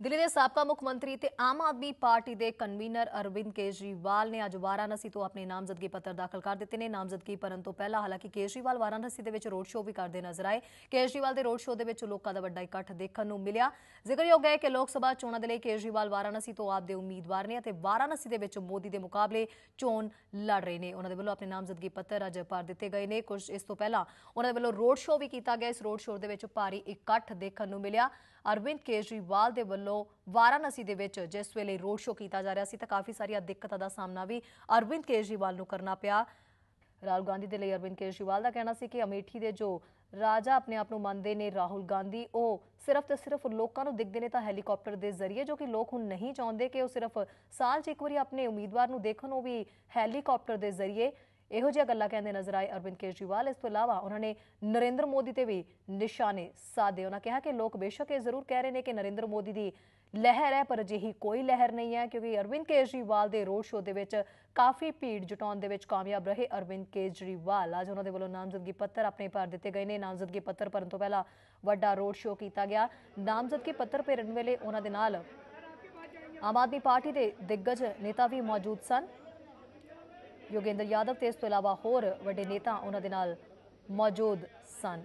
ਦਿੱਲੀ ਦੇ ਸਾਬਕਾ ਮੁੱਖ ਮੰਤਰੀ ਤੇ ਆਮ ਆਦਮੀ ਪਾਰਟੀ ਦੇ ਕਨਵੀਨਰ ਅਰਵਿੰਦ ਕੇਜਰੀਵਾਲ ਨੇ ਅੱਜ ਵਾਰਾਣਸੀ ਤੋਂ ਆਪਣੇ ਨਾਮਜ਼ਦਗੀ ਪੱਤਰ ਦਾਖਲ ਕਰ ਦਿੱਤੇ ਨੇ। ਨਾਮਜ਼ਦਗੀ ਭਰਨ ਤੋਂ ਪਹਿਲਾਂ ਹਾਲਾਂਕਿ ਕੇਜਰੀਵਾਲ ਵਾਰਾਣਸੀ ਦੇ ਵਿੱਚ ਰੋਡ ਸ਼ੋਅ ਵੀ ਕਰਦੇ ਨਜ਼ਰ ਆਏ। ਕੇਜਰੀਵਾਲ ਦੇ ਰੋਡ ਸ਼ੋਅ ਦੇ ਵਿੱਚ ਲੋਕਾਂ ਦਾ ਵੱਡਾ ਇਕੱਠ ਦੇਖਣ ਨੂੰ ਮਿਲਿਆ। ਜ਼ਿਕਰਯੋਗ ਹੈ ਕਿ ਲੋਕ ਸਭਾ ਚੋਣਾਂ ਦੇ ਲਈ ਕੇਜਰੀਵਾਲ ਵਾਰਾਣਸੀ ਤੋਂ ਆਪ ਦੇ ਉਮੀਦਵਾਰ ਨੇ ਅਤੇ ਵਾਰਾਣਸੀ ਦੇ ਵਿੱਚ ਮੋਦੀ ਦੇ ਮੁਕਾਬਲੇ ਚੋਣ ਲੜ ਰਹੇ ਨੇ। ਉਹਨਾਂ ਦੇ ਵੱਲੋਂ ਆਪਣੇ ਨਾਮਜ਼ਦਗੀ ਪੱਤਰ ਅੱਜ ਭਰ ਦਿੱਤੇ ਗਏ ਨੇ। ਕੁਝ ਇਸ ਤੋਂ ਪਹਿਲਾਂ ਉਹਨਾਂ ਦੇ ਵੱਲੋਂ ਰੋਡ ਸ਼ੋਅ ਵੀ ਕੀਤਾ ਗਿਆ। ਇਸ ਰੋਡ ਸ਼ੋਅ ਦੇ ਵਿੱਚ ਭਾਰੀ ਇਕੱਠ ਦੇਖਣ ਨੂੰ ਮਿਲਿਆ। ਅਰਵਿੰਦ ਕੇਜਰੀਵਾਲ ਦੇ ਵੱਲੋਂ ਵਾਰਾਣਸੀ ਦੇ ਵਿੱਚ ਜਿਸ ਵੇਲੇ ਰੋਡ ਸ਼ੋਅ ਕੀਤਾ ਜਾ ਰਿਹਾ ਸੀ ਤਾਂ ਕਾਫੀ ਸਾਰੀਆਂ ਦਿੱਕਤਾਂ ਦਾ ਸਾਹਮਣਾ ਵੀ ਅਰਵਿੰਦ ਕੇਜਰੀਵਾਲ ਨੂੰ ਕਰਨਾ ਪਿਆ। ਰਾਹੁਲ ਗਾਂਧੀ ਦੇ ਲਈ ਅਰਵਿੰਦ ਕੇਜਰੀਵਾਲ ਦਾ ਕਹਿਣਾ ਸੀ ਕਿ ਅਮੇਠੀ ਦੇ ਜੋ ਰਾਜਾ ਆਪਣੇ ਆਪ ਨੂੰ ਮੰਨਦੇ ਨੇ ਰਾਹੁਲ ਗਾਂਧੀ, ਉਹ ਸਿਰਫ ਤੇ ਸਿਰਫ ਲੋਕਾਂ ਨੂੰ ਦਿਖਦੇ ਨੇ ਤਾਂ ਹੈਲੀਕਾਪਟਰ ਦੇ ਜ਼ਰੀਏ, ਜੋ ਕਿ ਲੋਕ ਹੁਣ ਨਹੀਂ ਚਾਹੁੰਦੇ ਕਿ ਉਹ ਸਿਰਫ ਸਾਲ 'ਚ ਇੱਕ ਵਾਰੀ ਆਪਣੇ ਉਮੀਦਵਾਰ ਨੂੰ ਦੇਖਣ, ਉਹ ਵੀ ਹੈਲੀਕਾਪਟਰ ਦੇ ਜ਼ਰੀਏ। ਇਹੋ ਜਿਹੀਆਂ ਗੱਲਾਂ ਕਹਿੰਦੇ ਨਜ਼ਰ ਆਏ ਅਰਵਿੰਦ ਕੇਜਰੀਵਾਲ। ਇਸ ਤੋਂ ਇਲਾਵਾ ਉਹਨਾਂ ਨੇ ਨਰਿੰਦਰ ਮੋਦੀ ਤੇ ਵੀ ਨਿਸ਼ਾਨੇ ਸਾਧੇ। ਉਹਨਾਂ ਕਿਹਾ ਕਿ ਲੋਕ ਬੇਸ਼ੱਕ ਇਹ ਜ਼ਰੂਰ ਕਹਿ ਰਹੇ ਨੇ ਕਿ ਨਰਿੰਦਰ ਮੋਦੀ ਦੀ ਲਹਿਰ ਹੈ, ਪਰ ਅਜਿਹੀ ਕੋਈ ਲਹਿਰ ਨਹੀਂ ਹੈ, ਕਿਉਂਕਿ ਅਰਵਿੰਦ ਕੇਜਰੀਵਾਲ ਦੇ ਰੋਡ ਸ਼ੋਅ ਦੇ ਵਿੱਚ ਕਾਫੀ ਭੀੜ ਜੁਟਾਉਣ ਦੇ ਵਿੱਚ ਕਾਮਯਾਬ ਰਹੇ ਅਰਵਿੰਦ ਕੇਜਰੀਵਾਲ। ਅੱਜ ਉਹਨਾਂ ਦੇ ਵੱਲੋਂ ਨਾਮਜ਼ਦਗੀ ਪੱਤਰ ਆਪਣੇ ਭਰ ਦਿੱਤੇ ਗਏ ਨੇ। ਨਾਮਜ਼ਦਗੀ ਪੱਤਰ ਭਰਨ ਤੋਂ ਪਹਿਲਾਂ ਵੱਡਾ ਰੋਡ ਸ਼ੋਅ ਕੀਤਾ ਗਿਆ। ਨਾਮਜ਼ਦਗੀ ਪੱਤਰ ਭਰਨ ਵੇਲੇ ਉਹਨਾਂ ਦੇ ਨਾਲ ਆਮ ਆਦਮੀ ਪਾਰਟੀ ਦੇ ਦਿੱਗਜ ਨੇਤਾ ਵੀ ਮੌਜੂਦ ਸਨ। ਯੋਗੇਂਦਰ ਯਾਦਵ ਤੇ ਇਸ ਤੋਂ ਇਲਾਵਾ ਹੋਰ ਵੱਡੇ ਨੇਤਾ ਉਹਨਾਂ ਦੇ ਨਾਲ ਮੌਜੂਦ ਸਨ।